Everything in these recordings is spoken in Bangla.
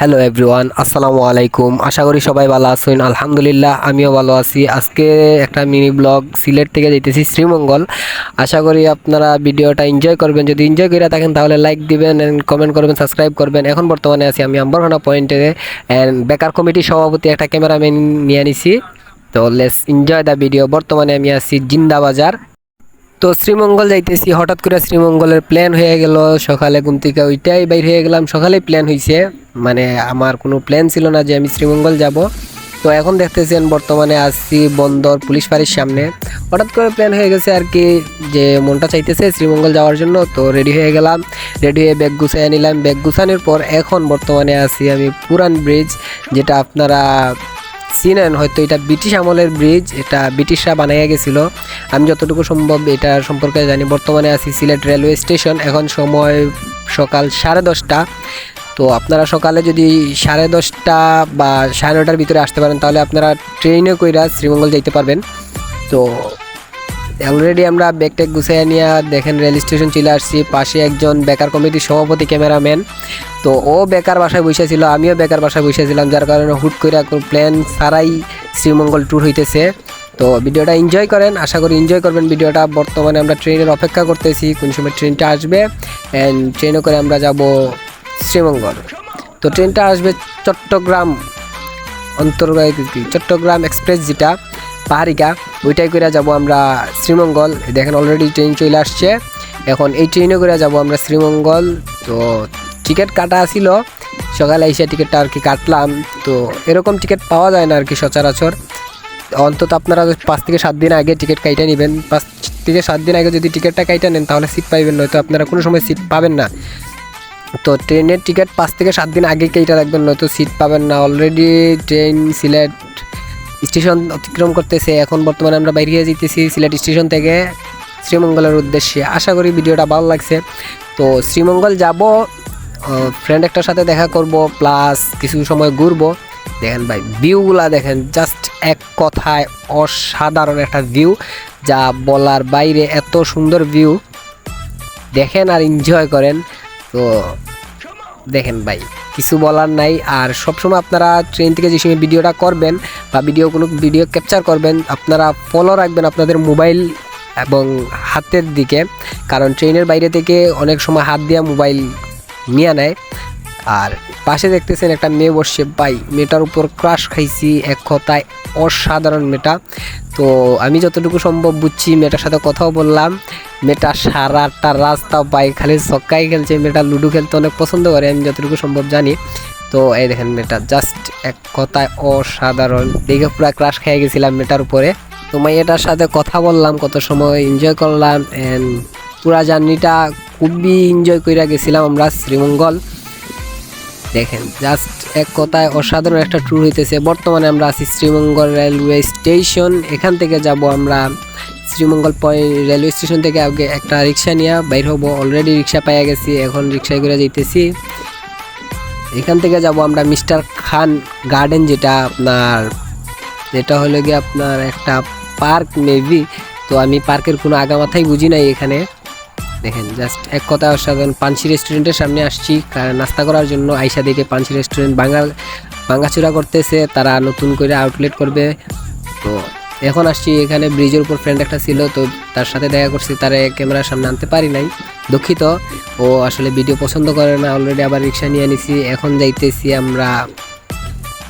হ্যালো এভরিওয়ান আসসালামু আলাইকুম আশা করি সবাই ভালো আছেন। আলহামদুলিল্লাহ, আমিও ভালো আছি। আজকে একটা মিনি ব্লগ সিলেট থেকে যাইতেছি শ্রীমঙ্গল। আশা করি আপনারা ভিডিওটা এনজয় করবেন। যদি এনজয় করে থাকেন, তাহলে লাইক দিবেন অ্যান্ড কমেন্ট করবেন সাবস্ক্রাইব করবেন। এখন বর্তমানে আছি আমি আম্বরখানা পয়েন্টে অ্যান্ড বেকার কমিটির সভাপতি একটা ক্যামেরাম্যান নিয়ে নিছি তো লেস এনজয় দ্য ভিডিও বর্তমানে আমি আছি জিন্দা বাজার। তো শ্রীমঙ্গল যাইতেছি, হঠাৎ করে শ্রীমঙ্গলের প্ল্যান হয়ে গেল, সকালে ঘুম থেকে ওইটাই বাইর হয়ে গেলাম, সকালেই প্ল্যান হয়েছে মানে আমার কোনো প্ল্যান ছিল না যে আমি শ্রীমঙ্গল যাব। তো এখন দেখতেছেন বর্তমানে আসছি বন্দর পুলিশ ফাঁড়ির সামনে। হঠাৎ করে প্ল্যান হয়ে গেছে আর কি, যে মনটা চাইতেছে শ্রীমঙ্গল যাওয়ার জন্য। তো রেডি হয়ে গেলাম রেডি হয়ে ব্যাগ গুছাই নিলাম। ব্যাগ গুছানোর পর এখন বর্তমানে আছি আমি পুরান ব্রিজ যেটা আপনারা চিনেন, হয়তো এটা ব্রিটিশ আমলের ব্রিজ এটা ব্রিটিশরা বানাইয়া গেছিল। আমি যতটুকু সম্ভব এটা সম্পর্কে জানি। বর্তমানে আছি সিলেট রেলওয়ে স্টেশন এখন সময় সকাল সাড়ে দশটা। তো আপনারা সকালে যদি সাড়ে দশটা বা সাড়ে নটার ভিতরে আসতে পারেন, তাহলে আপনারা ট্রেনে কইরা শ্রীমঙ্গল যাইতে পারবেন। তো অলরেডি আমরা ব্যাগ ট্যাগ গুছিয়ে নিয়ে দেখেন রেল স্টেশন চলে আসছি। পাশে একজন বেকার কমিটির সভাপতি ক্যামেরাম্যান তো ও বেকার বাসায় বসেছিল আমিও বেকার বাসায় বসেছিলাম যার কারণে হুট করে প্ল্যান ছাড়াই শ্রীমঙ্গল ট্যুর হইতেছে। তো ভিডিওটা এনজয় করেন, আশা করি এনজয় করবেন ভিডিওটা। বর্তমানে আমরা ট্রেনের অপেক্ষা করতেছি, কোন সময় ট্রেনটা আসবে। অ্যান্ড ট্রেনে করে আমরা যাব শ্রীমঙ্গল। তো ট্রেনটা আসবে চট্টগ্রাম অন্তর্গত চট্টগ্রাম এক্সপ্রেস যেটা। পাহাড়িকা, ওইটাই করে যাব আমরা শ্রীমঙ্গল। দেখেন অলরেডি ট্রেন চলে আসছে। এখন এই ট্রেনে করে যাব আমরা শ্রীমঙ্গল। তো টিকিট কাটা ছিল সকালে এসে টিকিটটা আর কি কাটলাম। তো এরকম টিকিট পাওয়া যায় না আর কি সচরাচর। অন্তত আপনারা পাঁচ থেকে সাত দিন আগে টিকিট কাইটা নেবেন। পাঁচ থেকে সাত দিন আগে যদি টিকিটটা কাইটা নেন, তাহলে সিট পাইবেন, নয়তো আপনারা কোনো সময় সিট পাবেন না। তো ট্রেনের টিকিট পাঁচ থেকে সাত দিন আগে কেইটা রাখবেন, নয়তো সিট পাবেন না। অলরেডি ট্রেন সিলেট স্টেশন অতিক্রম করতেছে। এখন বর্তমানে আমরা বাইরে যেতেছি সিলেট স্টেশন থেকে শ্রীমঙ্গলের উদ্দেশ্যে। আশা করি ভিডিওটা ভালো লাগছে। তো শ্রীমঙ্গল যাব ফ্রেন্ড একটার সাথে দেখা করব প্লাস কিছু সময় ঘুরবো। দেখেন ভাই ভিউগুলা দেখেন জাস্ট এক কথায় অসাধারণ একটা ভিউ যা বলার বাইরে এত সুন্দর ভিউ দেখেন আর এনজয় করেন। তো দেখেন ভাই কিছু বলার নাই। আর সবসময় আপনারা ট্রেন থেকে যে সময় ভিডিওটা করবেন বা ভিডিও কোনো ভিডিও ক্যাপচার করবেন, আপনারা ফলো রাখবেন আপনাদের মোবাইল এবং হাতের দিকে। কারণ ট্রেনের বাইরে থেকে অনেক সময় হাত দিয়ে মোবাইল নিয়ে নেয়। আর পাশে দেখতেছেন একটা মেয়ে বসছে, ভাই, মেয়েটার উপর ক্রাশ খাইছি, এক কথায় অসাধারণ মেয়েটা। তো আমি যতটুকু সম্ভব বুঝছি মেয়েটার সাথে কথাও বললাম। মেয়েটা সারাটা রাস্তা বাইক খালি চক্কাই খেলছে, মেয়েটা লুডো খেলতে অনেক পছন্দ করে, আমি যতটুকু সম্ভব জানি। তো এই দেখেন মেয়েটা জাস্ট এক কথায় অসাধারণ। দেখে পুরো ক্রাশ খেয়ে গেছিলাম মেয়েটার উপরে। তো মেয়েটার সাথে কথা বললাম, কত সময় এনজয় করলাম অ্যান্ড পুরা জার্নিটা খুবই এনজয় করে গেছিলাম আমরা শ্রীমঙ্গল। দেখেন জাস্ট এক কথায় অসাধারণ একটা ট্যুর হইতেছে। বর্তমানে আমরা আছি শ্রীমঙ্গল রেলওয়ে স্টেশন এখান থেকে যাব আমরা শ্রীমঙ্গল রেলওয়ে স্টেশন থেকে আগে একটা রিক্সা নিয়ে বাইর হব। অলরেডি রিক্সা পাইয়া গেছি, এখন রিক্সায় করে যাইতেছি। এখান থেকে যাব আমরা মিস্টার খান গার্ডেন যেটা আপনার, যেটা হলো গিয়ে আপনার একটা পার্ক মেবি তো আমি পার্কের কোনো আগামাথাই বুঝি নাই এখানে। দেখেন জাস্ট এক কথা অসাধারণ পানসি রেস্টুরেন্টের সামনে আসছি। নাস্তা করার জন্য আইসা দেখে পানসি রেস্টুরেন্ট বাঙাল, ভাঙাচুরা করতেছে, তারা নতুন করে আউটলেট করবে। তো এখন আসছি এখানে ব্রিজের উপর ফ্রেন্ড একটা ছিল, তো তার সাথে দেখা করছি, তার ক্যামেরার সামনে আনতে পারি নাই। দুঃখিত, ও আসলে ভিডিও পছন্দ করে না অলরেডি আবার রিক্সা নিয়ে নিছি। এখন যাইতেছি আমরা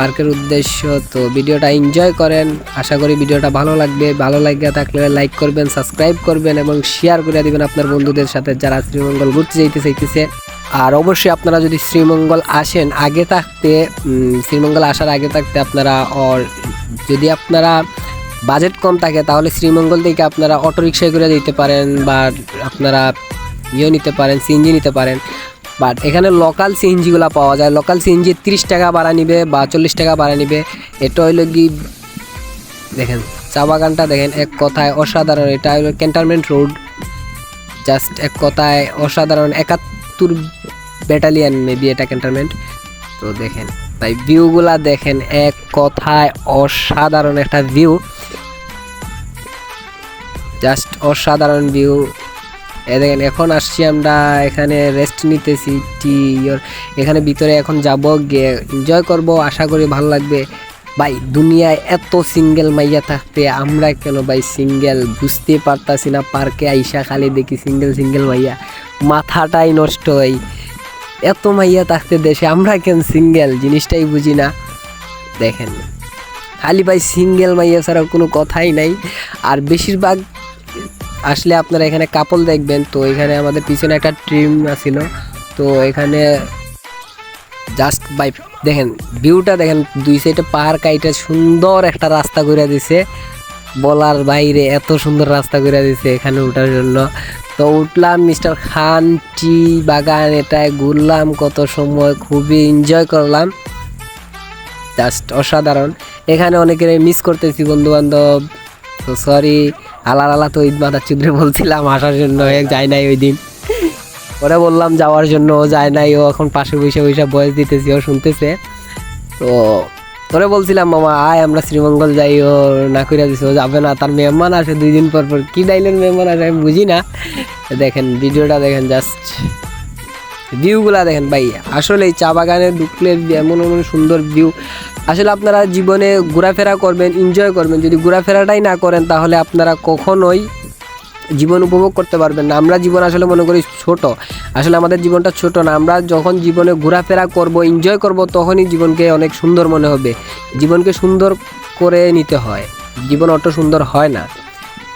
পার্কের উদ্দেশ্য। তো ভিডিওটা এনজয় করেন। আশা করি ভিডিওটা ভালো লাগবে। ভালো লাগে থাকলে লাইক করবেন সাবস্ক্রাইব করবেন এবং শেয়ার করে দিবেন আপনার বন্ধুদের সাথে যারা শ্রীমঙ্গল ঘুরতে যাইতে চাইতেছে। আর অবশ্যই আপনারা যদি শ্রীমঙ্গল আসেন, আগে থাকতে শ্রীমঙ্গল আসার আগে থাকতে আপনারা অর যদি আপনারা বাজেট কম থাকে, তাহলে শ্রীমঙ্গল থেকে আপনারা অটো রিক্সায় করে দিতে পারেন বা আপনারা ইয়ে নিতে পারেন, সিএনজি নিতে পারেন। বাট এখানে লোকাল সিএনজিগুলো পাওয়া যায়। লোকাল সিএনজি তিরিশ টাকা ভাড়া নিবে বা চল্লিশ টাকা ভাড়া নিবে। এটা হইল কি, দেখেন, চা বাগানটা দেখেন, এক কথায় অসাধারণ। এটা হলো ক্যান্টনমেন্ট রোড জাস্ট এক কথায় অসাধারণ। একাত্তর ব্যাটালিয়ান মেবি এটা ক্যান্টনমেন্ট তো দেখেন, তাই ভিউগুলা দেখেন, এক কথায় অসাধারণ একটা ভিউ জাস্ট অসাধারণ ভিউ দেখেন, এখন আসছি আমরা এখানে রেস্ট নিতেছি টি এখানে ভিতরে এখন যাব গিয়ে এনজয় করব, আশা করি ভালো লাগবে। ভাই, দুনিয়ায় এত সিঙ্গেল মাইয়া থাকতে আমরা কেন ভাই সিঙ্গেল বুঝতে পারতাছি না পার্কে আইসা খালি দেখি সিঙ্গেল সিঙ্গেল মাইয়া। মাথাটাই নষ্ট হয় এত মাইয়া থাকতে দেশে আমরা কেন সিঙ্গেল জিনিসটাই বুঝি না। দেখেন, খালি ভাই সিঙ্গেল মাইয়া ছাড়া কোনো কথাই নাই। আর বেশিরভাগ আসলে আপনারা এখানে কাপল দেখবেন, তো এখানে আমাদের পিছনে একটা ট্রিম আছিল, তো এখানে জাস্ট বাই দেখেন ভিউটা দেখেন, দুই সাইডে পাহাড় কাইটা সুন্দর একটা রাস্তা করে দিছে। বলার বাইরে এত সুন্দর রাস্তা করে দিছে এখানে ওঠার জন্য। তো উঠলাম মিস্টার খান, টি বাগান এটায় ঘুরলাম, কত সময় খুবই এনজয় করলাম। জাস্ট অসাধারণ। এখানে অনেকের মিস করতেছি বন্ধু বান্ধব তো সরি আলার আলা তো ঈদ মাতার চুদ্রে বলছিলাম, আসার জন্য যায় নাই ওই দিন ওরা বললাম যাওয়ার জন্য ও যায় নাই, ও এখন পাশে বসে বসে বয়স দিতেছি, ও শুনতেছে। তো তোরে বলছিলাম, মামা, আয়, আমরা শ্রীমঙ্গল যাই, ও না কইরা দিছে, ও যাবে না, তার মেহমান আসে দুই দিন পর পর, কি ডাইলের মেহমান আসে আমি বুঝি না। দেখেন, ভিডিওটা দেখেন জাস্ট ভিউগুলা দেখেন ভাই আসলে এই চা বাগানে ঢুকলে এমন এমন সুন্দর ভিউ আসলে আপনারা জীবনে ঘোরাফেরা করবেন এনজয় করবেন। যদি ঘোরাফেরাটাই না করেন, তাহলে আপনারা কখনোই জীবন উপভোগ করতে পারবেন না। আমরা জীবন আসলে মনে করি ছোট। আসলে আমাদের জীবনটা ছোট না। আমরা যখন জীবনে ঘোরাফেরা করব এনজয় করব, তখনই জীবনকে অনেক সুন্দর মনে হবে। জীবনকে সুন্দর করে নিতে হয়। জীবন অত সুন্দর হয় না।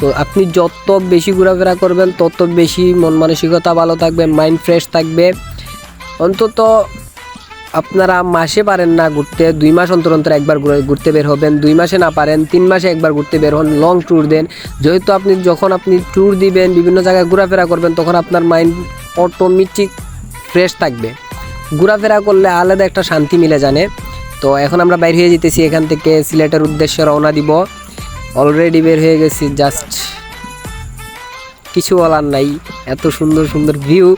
তো আপনি যত বেশি ঘোরাফেরা করবেন, তত বেশি মন মানসিকতা ভালো থাকবে মাইন্ড ফ্রেশ থাকবে। অন্তত আপনারা মাসে পারেন না ঘুরতে, দুই মাস অন্তর অন্তর একবার ঘুরে- ঘুরতে বের হবেন, দুই মাসে না পারেন, তিন মাসে একবার ঘুরতে বের হন লং ট্যুর দেন। যেহেতু আপনি যখন আপনি ট্যুর দিবেন, বিভিন্ন জায়গায় ঘোরাফেরা করবেন, তখন আপনার মাইন্ড অটোমেটিক ফ্রেশ থাকবে। ঘোরাফেরা করলে আলাদা একটা শান্তি মিলে জানে। তো এখন আমরা বাইর হয়ে যেতেছি এখান থেকে, সিলেটের উদ্দেশ্যে রওনা দিব। অলরেডি বের হয়ে গেছি জাস্ট কিছু বলার নাই। এত সুন্দর সুন্দর ভিউ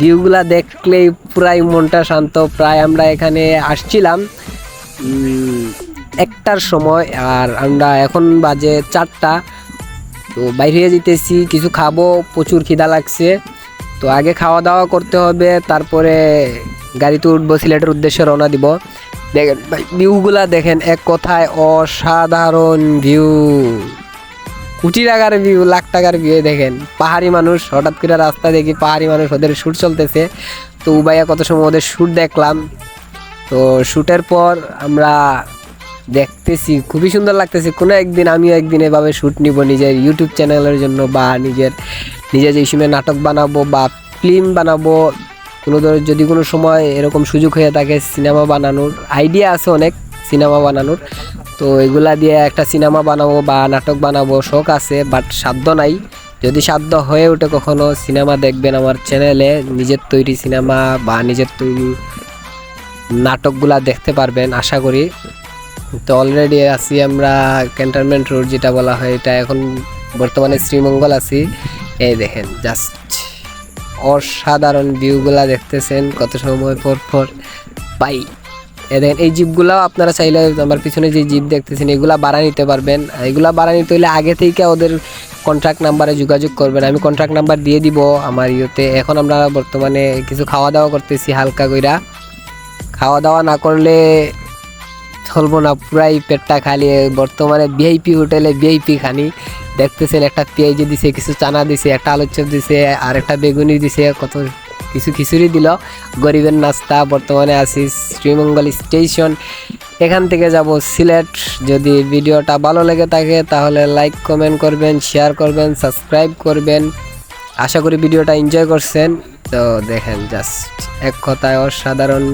ভিউগুলা দেখলেই পুরাই মনটা শান্ত। প্রায় আমরা এখানে আসছিলাম। একটার সময় আর আমরা এখন বাজে চারটা। তো বাইরে যেতেছি কিছু খাব, প্রচুর খিদা লাগছে। তো আগে খাওয়া দাওয়া করতে হবে, তারপরে গাড়িতে উঠবো, সিলেটের উদ্দেশ্যে রওনা দিব। দেখেন ভিউগুলা দেখেন, এক কথায় অসাধারণ ভিউ কোটি টাকার ভিউ লাখ টাকার ভিউ দেখেন। পাহাড়ি মানুষ, হঠাৎ করে রাস্তা দেখি পাহাড়ি মানুষ ওদের শ্যুট চলতেছে। তো উবাইয়া কত সময় ওদের শ্যুট দেখলাম। তো শ্যুটের পর আমরা দেখতেছি, খুবই সুন্দর লাগতেছে। কোনো একদিন আমিও একদিন এভাবে শ্যুট নিব নিজের ইউটিউব চ্যানেলের জন্য বা নিজের নিজের যে সময় নাটক বানাবো বা ফিল্ম বানাবো। কোনো ধর- যদি কোনো সময় এরকম সুযোগ হয়ে থাকে সিনেমা বানানোর। আইডিয়া আছে অনেক সিনেমা বানানোর। তো এগুলা দিয়ে একটা সিনেমা বানাবো বা নাটক বানাবো, শখ আছে বাট সাধ্য নাই। যদি সাধ্য হয়ে ওঠে কখনো, সিনেমা দেখবেন আমার চ্যানেলে, নিজের তৈরি সিনেমা বা নিজের তৈরি নাটকগুলা দেখতে পারবেন, আশা করি। তো অলরেডি আছি আমরা ক্যান্টনমেন্ট রোড যেটা বলা হয়, এটা এখন বর্তমানে শ্রীমঙ্গল আছি। এই দেখেন জাস্ট অসাধারণ ভিউগুলা দেখতেছেন, কত সময় পর পর। পাই দেখেন, এই জিপগুলাও আপনারা চাইলে আমার পিছনে যে জিপ দেখতেছেন, এগুলা বাড়া নিতে পারবেন। এগুলা বাড়া নিতে হলে আগে থেকে ওদের কন্ট্রাক্ট নাম্বারে যোগাযোগ করবেন। আমি কন্ট্রাক্ট নাম্বার দিয়ে দিব আমার ইয়েতে। এখন আমরা বর্তমানে কিছু খাওয়া দাওয়া করতেছি হালকা কইরা। খাওয়া দাওয়া না করলে চলবো না, পুরাই পেটটা খালি। বর্তমানে ভিআইপি হোটেলে ভিআইপি খানি। দেখতেছেন একটা পেঁয়াজি দিছে, কিছু চানা দিছে, একটা আলুর চপ দিছে, আর একটা বেগুনি দিছে, কত কিছু খিচুড়ি দিল। গরিবের নাস্তা, বর্তমানে আছি শ্রীমঙ্গল স্টেশন। এখান থেকে যাব সিলেট। যদি ভিডিওটা ভালো লেগে থাকে, তাহলে লাইক কমেন্ট করবেন শেয়ার করবেন সাবস্ক্রাইব করবেন। আশা করি ভিডিওটা এনজয় করছেন। তো দেখেন জাস্ট এক কথায় অসাধারণ।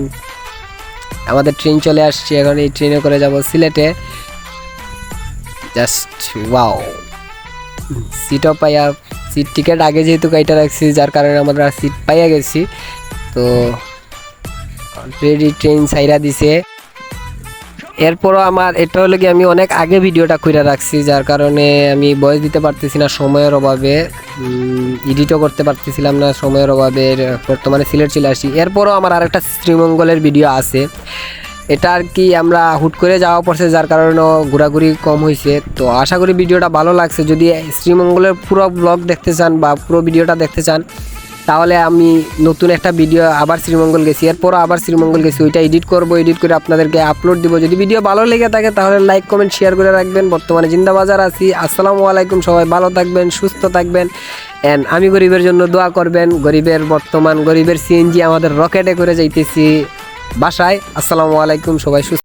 আমাদের ট্রেন চলে আসছে। এখন এই ট্রেনে করে যাব সিলেটে। জাস্ট ওয়াও সিটও পাইয়া সিট টিকিট আগে যেহেতু কাইটা রাখছি, যার কারণে আমরা সিট পাইয়া গেছি। তো অলরেডি ট্রেন সাইরা দিছে। এরপরও আমার, এটা হলো কি আমি অনেক আগে ভিডিওটা কইরা রাখছি, যার কারণে আমি বয়স দিতে পারতেছি না সময়ের অভাবে। এডিটও করতে পারতেছিলাম না সময়ের অভাবে। বর্তমানে সিলেট চলে আসি এরপরও আমার আরেকটা শ্রীমঙ্গলের ভিডিও আছে। এটা আর কি আমরা হুট করে যাওয়া পড়ছে, যার কারণে ঘোরাঘুরি কম হয়েছে তো আশা করি ভিডিওটা ভালো লাগছে। যদি শ্রীমঙ্গলের পুরো ব্লগ দেখতে চান বা পুরো ভিডিওটা দেখতে চান, তাহলে আমি নতুন একটা ভিডিও আবার শ্রীমঙ্গল গেছি। এরপর আবার শ্রীমঙ্গল গেছি। ওইটা এডিট করব এডিট করে আপনাদেরকে আপলোড দিব। যদি ভিডিও ভালো লেগে থাকে, তাহলে লাইক কমেন্ট শেয়ার করে রাখবেন। বর্তমানে জিন্দাবাজার আছি। আসসালামু আলাইকুম। সবাই ভালো থাকবেন, সুস্থ থাকবেন। অ্যান্ড আমি গরিবের জন্য দোয়া করবেন। গরিবের বর্তমান, গরিবের সিএনজি আমাদের রকেটে করে যাইতেছি। বাসায়। আসসালামু আলাইকুম সবাই সুস্থ